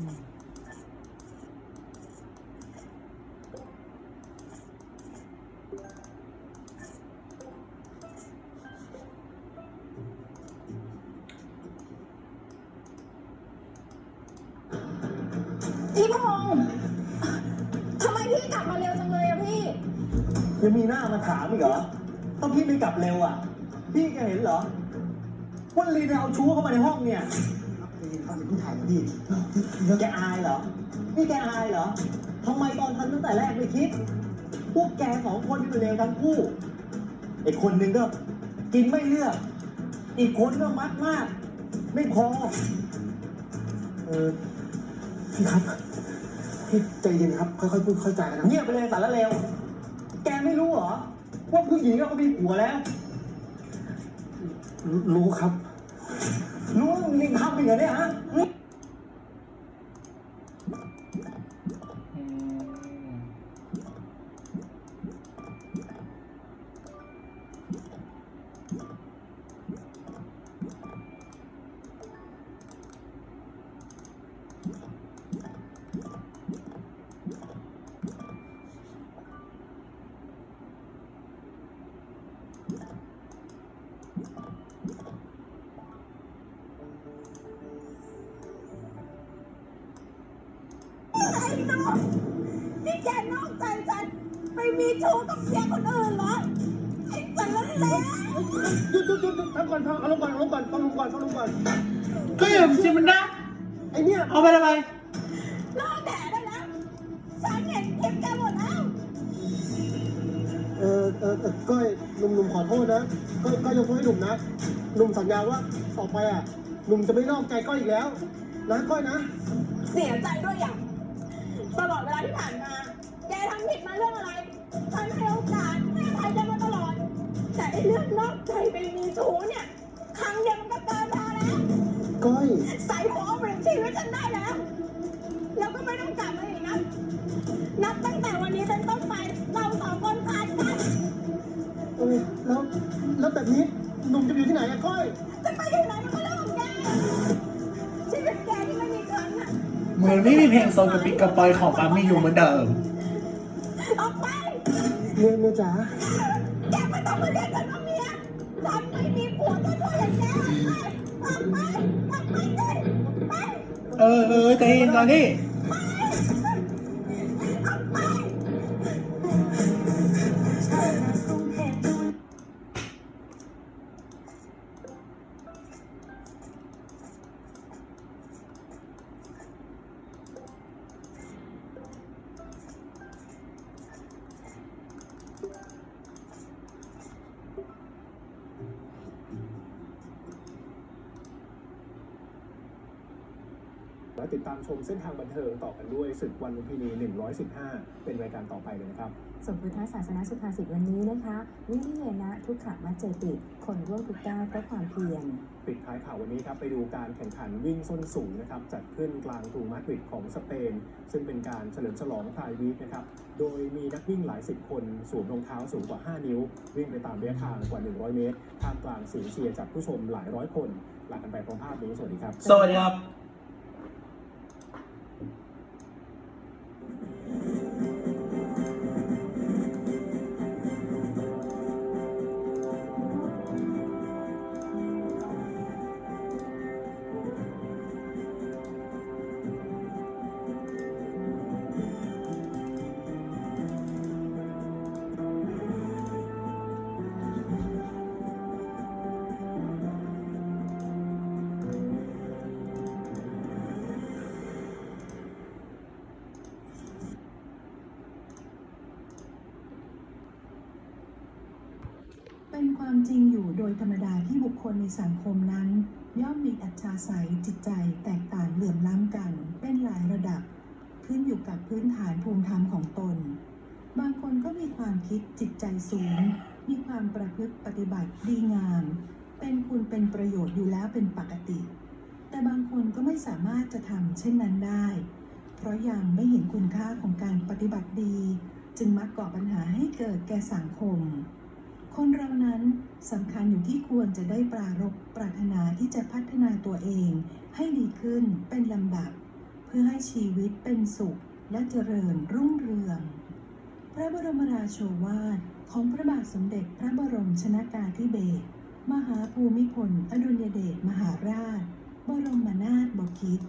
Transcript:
พี่พงษ์ทำไมพี่กลับมาเร็วจังเลยอะพี่ ยังมีหน้ามาถามอีกเหรอ ต้องพี่ไม่กลับเร็วอะ พี่แกเห็นเหรอว่าลีนเอาชู้เข้ามาในห้องเนี่ย ลีนเขาเป็นผู้ถ่ายพี่แกอายเหรอนี่แกอายเหรอทำไมตอนทำตั้งแต่แรกไม่คิด พวกแกสองคนนี่เป็นเลวทั้งคู่ไอ้คนหนึ่งก็กินไม่เลือก อีกคนก็มัดมาก ไม่พอ เออพี่ครับพี่ใจเย็นครับ ค่อยๆพูดค่อยๆจากันะเงียบไปเลยสารเลวแกไม่รู้เหรอ ว่าผู้หญิงก็มีผัวแล้ว รู้ครับ รู้ว่ามึงยังทำอีกเหรอเนี่ยฮะ น้องนี่แกนอกใจฉันไปมีชู้กับเมียคนอื่นเหรอไอ้สารเลวหยุดหยุดหยุดหยุดพักก่อนพักเอาลงก่อนเอาลงก่อนต้องลงก่อนต้องลงก่อนก็อย่าจริงมันนะ ไอเนี่ย เอาไปทำไมเลิกแดดได้แล้วฉันเห็นคลิปแกหมดแล้ว เออเออเออก้อยหนุ่มหนุ่มขอโทษนะก้อยก้อยยกโทษให้หนุ่มนะหนุ่มสัญญาว่าต่อไปอะหนุ่มจะไม่นอกใจก้อยอีกแล้วนะก้อยนะ เสียใจด้วยอย่าง ที่ผ่านมา แกทำผิดมาเรื่องอะไรฉันให้โอกาสให้อภัยแกมาตลอด แต่ไอ้เรื่องนอกใจไปมีชู้เนี่ย ครั้งเดียวมันก็เกินพอแล้วก้อย ใส่ เหมือนไม่มีเพลงโซนกับปิกกระปอยของปามี่อยู่เหมือนเดิม ออกไปเมียเมียจ๋าแกไม่ต้องมาเรียกฉันว่าเมียฉันไม่มีผัวตัวตัวอย่างแกออกไปออกไปออกไปสิไปเออเออใจเย็นก่อนนี่ และติดตามชมเส้นทางบันเทิงต่อกันด้วยศึกวันลุมพินี 115 เป็นรายการต่อไปเลยนะครับส่วนพุทธศาสนาสุภาษิตวันนี้นะคะ วิริยนะทุกขมัจเจติ คนร่วมทุกก้าวเพราะความเพียรปิดท้ายข่าววันนี้ครับไปดูการแข่งขันวิ่งส้นสูงนะครับจัดขึ้นกลางกรุงมาดริดของสเปน ซึ่งเป็นการเฉลิมฉลองพรายวีคนะครับโดยมีนักวิ่งหลายสิบคนสวมรองเท้าสูงกว่า 5 นิ้ว วิ่งไปตามระยะทางกว่า 100 เมตรท่ามกลางเสียงเชียร์จากผู้ชมหลายร้อยคนลากันไปพร้อมภาพนี้สวัสดีครับ สวัสดีครับ เป็นความจริงอยู่โดยธรรมดาที่บุคคลในสังคมนั้น ย่อมมีอัจฉริยะจิตใจแตกต่างเหลื่อมล้ำกัน เป็นหลายระดับ ขึ้นอยู่กับพื้นฐานภูมิธรรมของตน บางคนก็มีความคิดจิตใจสูง มีความประพฤติปฏิบัติดีงาม เป็นคุณเป็นประโยชน์อยู่แล้วเป็นปกติ แต่บางคนก็ไม่สามารถจะทำเช่นนั้นได้ เพราะยังไม่เห็นคุณค่าของการปฏิบัติดี จึงมักก่อปัญหาให้เกิดแก่สังคม คนเรานั้นสำคัญอยู่ที่ควรจะได้ปรารบปรารถนาที่จะพัฒนาตัวเอง ให้ดีขึ้นเป็นลำดับ เพื่อให้ชีวิตเป็นสุขและเจริญรุ่งเรือง พระบรมราโชวาทของพระบาทสมเด็จพระบรมชนากาธิเบศรมหาภูมิพล อดุลยเดชมหาราช บรมนาถบพิตร